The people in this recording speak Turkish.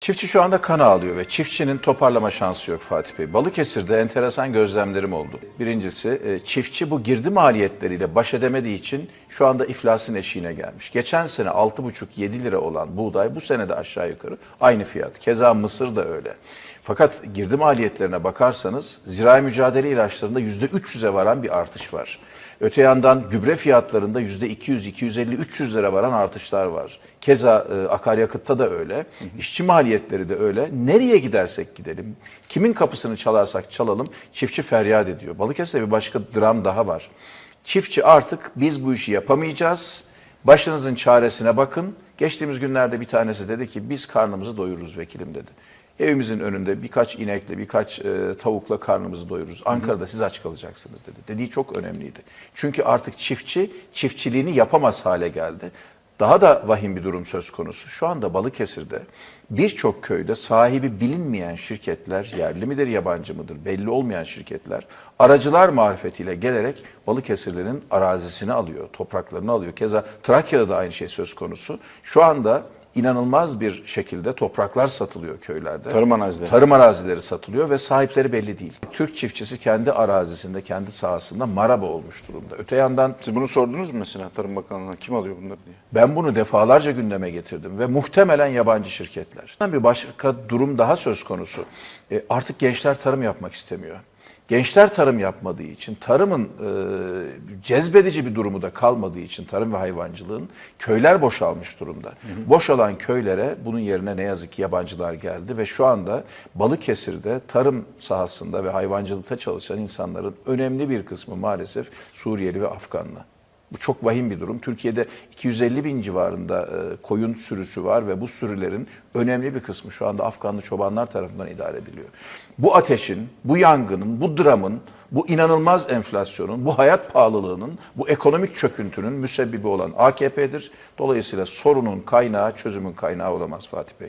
Çiftçi şu anda kan ağlıyor ve çiftçinin toparlama şansı yok Fatih Bey. Balıkesir'de enteresan gözlemlerim oldu. Birincisi e, çiftçi bu girdi maliyetleriyle baş edemediği için şu anda iflasın eşiğine gelmiş. Geçen sene 6,5-7 lira olan buğday bu sene de aşağı yukarı aynı fiyat. Keza mısır da öyle. Fakat girdi maliyetlerine bakarsanız zirai mücadele ilaçlarında %300'e varan bir artış var. Öte yandan gübre fiyatlarında %200, 250, 300 lira varan artışlar var. Keza e, akaryakıtta da öyle. İşçi maliyetleri de öyle. Nereye gidersek gidelim, kimin kapısını çalarsak çalalım çiftçi feryat ediyor. Balıkesir'de bir başka dram daha var. Çiftçi artık biz bu işi yapamayacağız. Başınızın çaresine bakın. Geçtiğimiz günlerde bir tanesi dedi ki biz karnımızı doyururuz vekilim dedi. Evimizin önünde birkaç inekle, birkaç e, tavukla karnımızı doyururuz. Ankara'da siz aç kalacaksınız dedi. Dediği çok önemliydi. Çünkü artık çiftçi çiftçiliğini yapamaz hale geldi. Daha da vahim bir durum söz konusu. Şu anda Balıkesir'de birçok köyde sahibi bilinmeyen şirketler, yerli midir yabancı mıdır belli olmayan şirketler, aracılar marifetiyle gelerek Balıkesirlerin arazisini alıyor, topraklarını alıyor. Keza Trakya'da da aynı şey söz konusu. Şu anda inanılmaz bir şekilde topraklar satılıyor köylerde. Tarım arazileri. Tarım arazileri satılıyor ve sahipleri belli değil. Türk çiftçisi kendi arazisinde, kendi sahasında maraba olmuş durumda. Öte yandan Siz bunu sordunuz mu mesela Tarım Bakanlığı'na kim alıyor bunları diye? ben bunu defalarca gündeme getirdim ve muhtemelen yabancı şirketler. Bir başka durum daha söz konusu. E, artık gençler tarım yapmak istemiyor. Gençler tarım yapmadığı için, tarımın e, cezbedici bir durumu da kalmadığı için tarım ve hayvancılığın köyler boşalmış durumda. Boşalan köylere bunun yerine ne yazık ki yabancılar geldi ve şu anda Balıkesir'de tarım sahasında ve hayvancılıkta çalışan insanların önemli bir kısmı maalesef Suriyeli ve Afganlı. Bu çok vahim bir durum. Türkiye'de 250 bin civarında e, koyun sürüsü var ve bu sürülerin önemli bir kısmı şu anda Afganlı çobanlar tarafından idare ediliyor. Bu ateşin, bu yangının, bu dramın, bu inanılmaz enflasyonun, bu hayat pahalılığının, bu ekonomik çöküntünün müsebbibi olan AKP'dir. Dolayısıyla sorunun kaynağı, çözümün kaynağı olamaz Fatih Bey.